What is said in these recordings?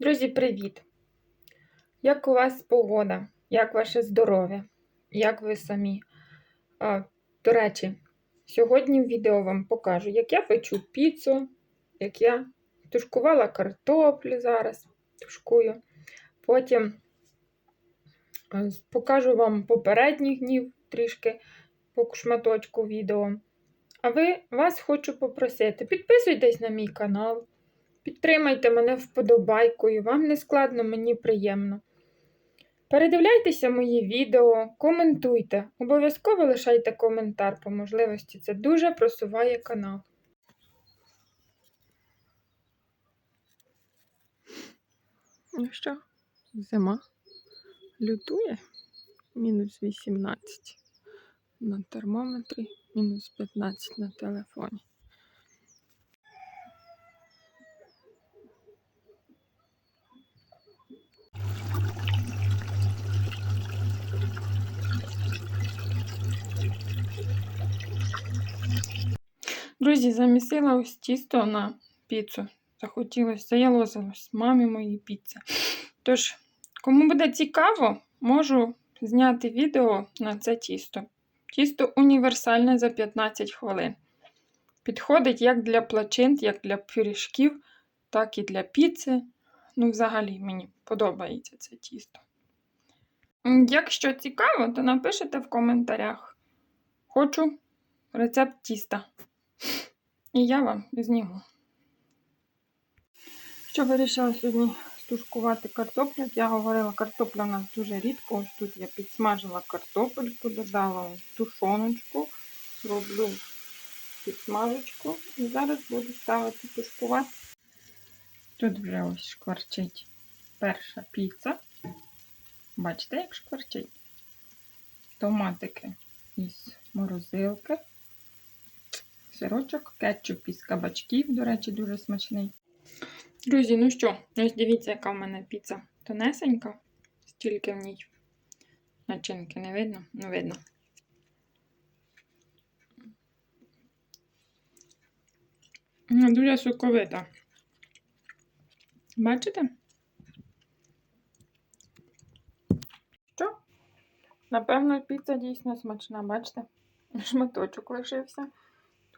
Друзі, привіт! Як у вас погода? Як ваше здоров'я? Як ви самі? А, до речі, сьогодні в відео вам покажу, як я печу піцу, як я тушкувала картоплю зараз, тушкую. Потім покажу вам попередніх днів трішки по шматочку відео. А ви вас хочу попросити, підписуйтесь на мій канал. Підтримайте мене вподобайкою, вам не складно, мені приємно. Передивляйтеся мої відео, коментуйте. Обов'язково лишайте коментар по можливості. Це дуже просуває канал. Ну що, зима лютує мінус 18 на термометрі, мінус 15 на телефоні. Друзі, замісила ось тісто на піцу. Захотілося, заялозилось мамі моїй піци. Тож, кому буде цікаво, можу зняти відео на це тісто. Тісто універсальне за 15 хвилин. Підходить як для плачинт, як для пиріжків, так і для піци. Ну, взагалі, мені подобається це тісто. Якщо цікаво, то напишите в коментарях. Хочу рецепт тіста. І я вам зніму. Що вирішила сьогодні стушкувати картоплю? Як я говорила, картопля у нас дуже рідко. Ось тут я підсмажила картопельку, додала тушоночку, роблю підсмажечку і зараз буду ставити тушкувати. Тут вже ось шкварчить перша піца. Бачите, як шкварчить? Томатики із морозилки сирочок, кетчуп із кабачків, до речі, дуже смачний. Друзі, ну що, ось дивіться, яка в мене піца тонесенька, стільки в ній начинки не видно? Ну, видно. Ну, Дуже соковита. Бачите? Що? Напевно, піца дійсно смачна, бачите? Шматочок лишився.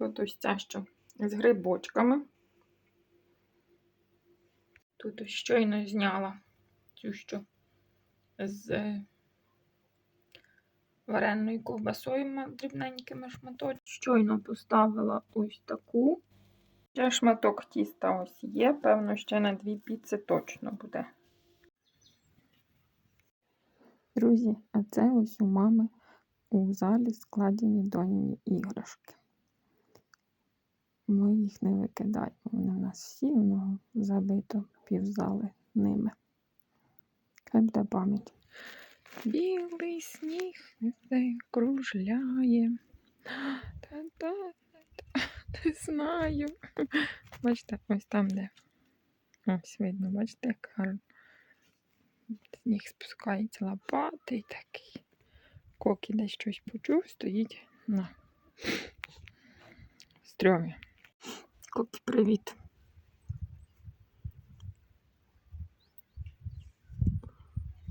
Тут ось ця що з грибочками. Тут ось щойно зняла цю що з е, вареною ковбасою дрібненькими шматочками. Щойно поставила ось таку. Ще шматок тіста ось є, певно, ще на дві піци точно буде. Друзі, а це ось у мами у залі складені донні іграшки. Ми їх не викидаємо. Вони в нас всі воно забито півзали ними. Хай буде пам'ять. Білий сніг не кружляє. Та-та, не знаю. Бачите, ось там, де ось видно, бачите, як гарно. Сніг спускається лопатий такий. Кокі десь щось почув, стоїть на стрьомі. Кокі, привіт.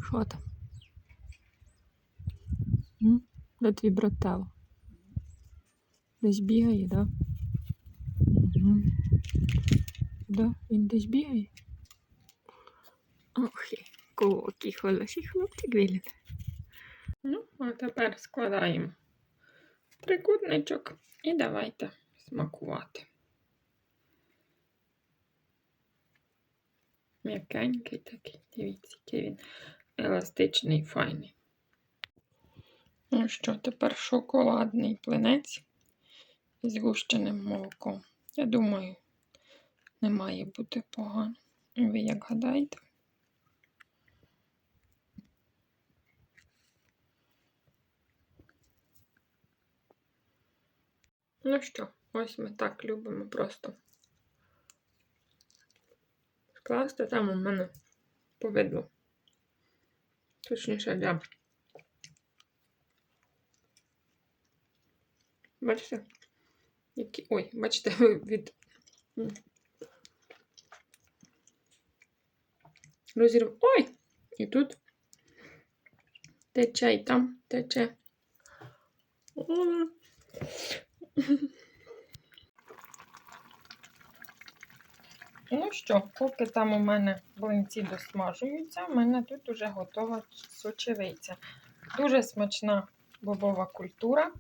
Що там? Де твій брателло? Десь бігає, да? Угу. Да, він десь бігає. Ох, кокі хороший хлопчик виліт. Ну, а тепер складаємо трикутничок і давайте смакувати. М'якенький такий, дивіться, який він еластичний, файний. Ну що, тепер шоколадний плинець з гущеним молоком. Я думаю, не має бути погано. Ви як гадаєте? Ну що, ось ми так любимо просто скласти. Там у мене повидло. Точніше для. Бачите? Які... Ой, бачите, від розірву. Ой! І тут тече, і там тече. Ну що, поки там у мене блинці досмажуються, у мене тут уже готова сочевиця. Дуже смачна бобова культура.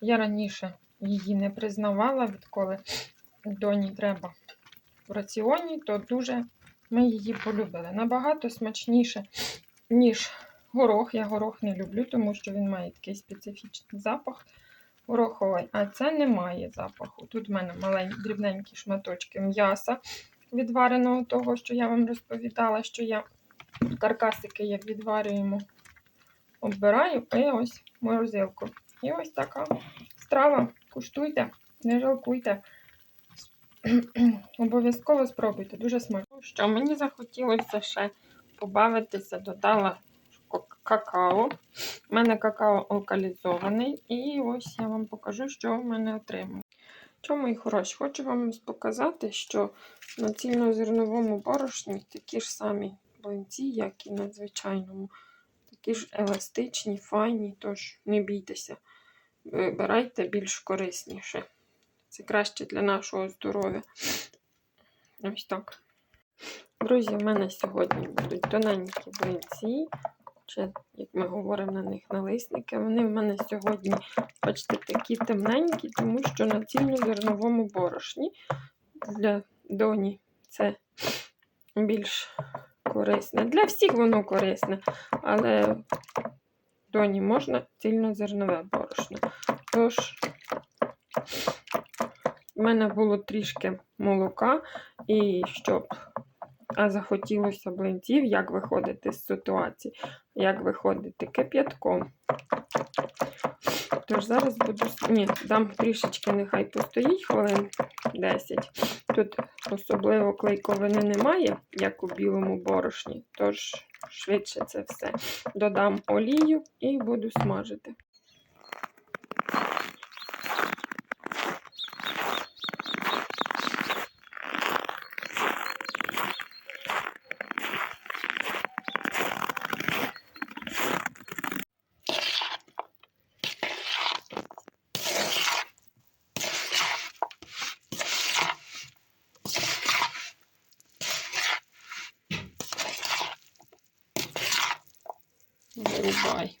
Я раніше її не признавала, відколи доні треба в раціоні, то дуже ми її полюбили. Набагато смачніше, ніж горох. Я горох не люблю, тому що він має такий специфічний запах гороховий, а це не має запаху. Тут в мене маленькі дрібненькі шматочки м'яса відвареного того, що я вам розповідала, що я каркасики, як відварюємо, оббираю і ось морозилку. І ось така страва. Куштуйте, не жалкуйте. Обов'язково спробуйте, дуже смачно. Що мені захотілося ще побавитися, додала какао. У мене какао алкалізований. І ось я вам покажу, що в мене отримую. Що, мої хороші, хочу вам показати, що на цільнозерновому борошні такі ж самі блинці, як і на звичайному. Такі ж еластичні, файні, тож не бійтеся. Вибирайте більш корисніше. Це краще для нашого здоров'я. Ось так. Друзі, в мене сьогодні будуть тоненькі блинці. Чи, як ми говоримо на них налисники. Вони в мене сьогодні, бачите, такі темненькі, тому що на цільнозерновому борошні для доні це більш корисне. Для всіх воно корисне, але доні можна цільнозернове борошно. Тож, в мене було трішки молока, і щоб а захотілося блинців, як виходити з ситуації, як виходити кип'ятком. Тож зараз буду. Ні, дам трішечки, нехай постоїть хвилин 10. Тут особливо клейковини немає, як у білому борошні, тож швидше це все. Додам олію і буду смажити. Вирубай.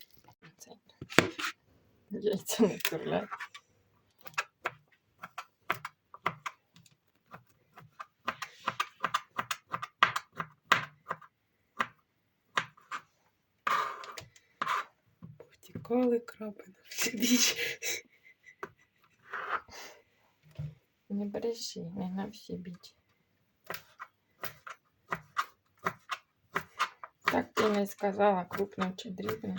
Яйця не курляй. Повтікали краби на всі біч. Не бреши, не на всі біч. Так не сказала, крупно чи дрібно.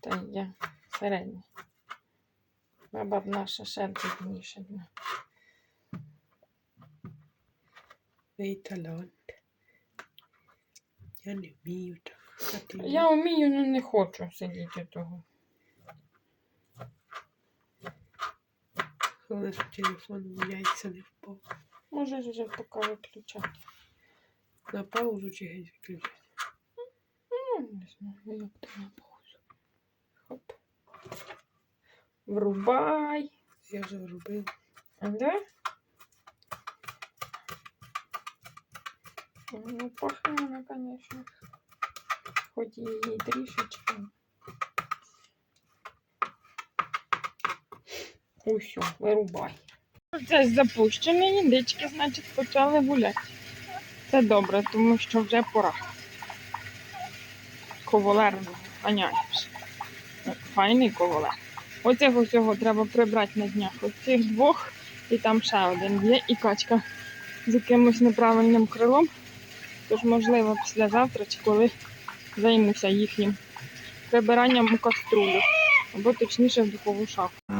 Та я середня. Баба б наша ще дрібніша. талант. Я не вмію так. Я вмію, але не хочу сидіти того. Головне, телефон яйця не впав. Можеш вже поки виключати. На паузу чи геть відключати. Ну, знаю, як то на паузу. Хоп. Врубай. Я вже робив. Да? Ну, пахне вона, конечно. Хоч її трішечки. Усьо, вирубай. Це запущені індички, значить, почали гуляти. Це добре, тому що вже пора. Ковалер ганяєш. Файний ковалер. Оцих усього треба прибрати на днях. Оцих двох і там ще один є. І качка з якимось неправильним крилом. Тож, можливо, післязавтра чи коли займуся їхнім прибиранням у каструлю. Або точніше в духову шафу.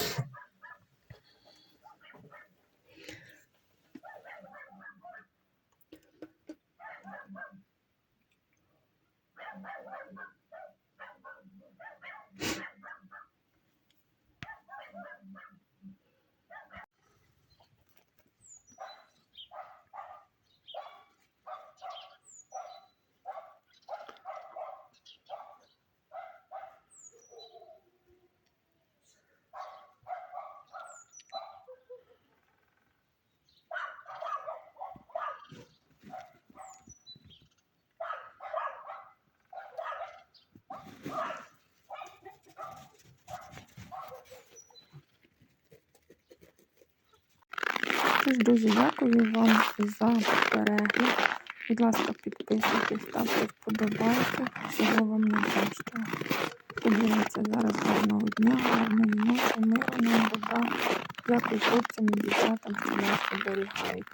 Тож, друзі, дякую вам за перегляд. Будь ласка, підписуйтесь, ставте вподобайки. Всього вам не бачите. Подивіться зараз гарного дня, гарної ночі, миру нам добра. Дякую хлопцям і дівчатам, що нас оберігають.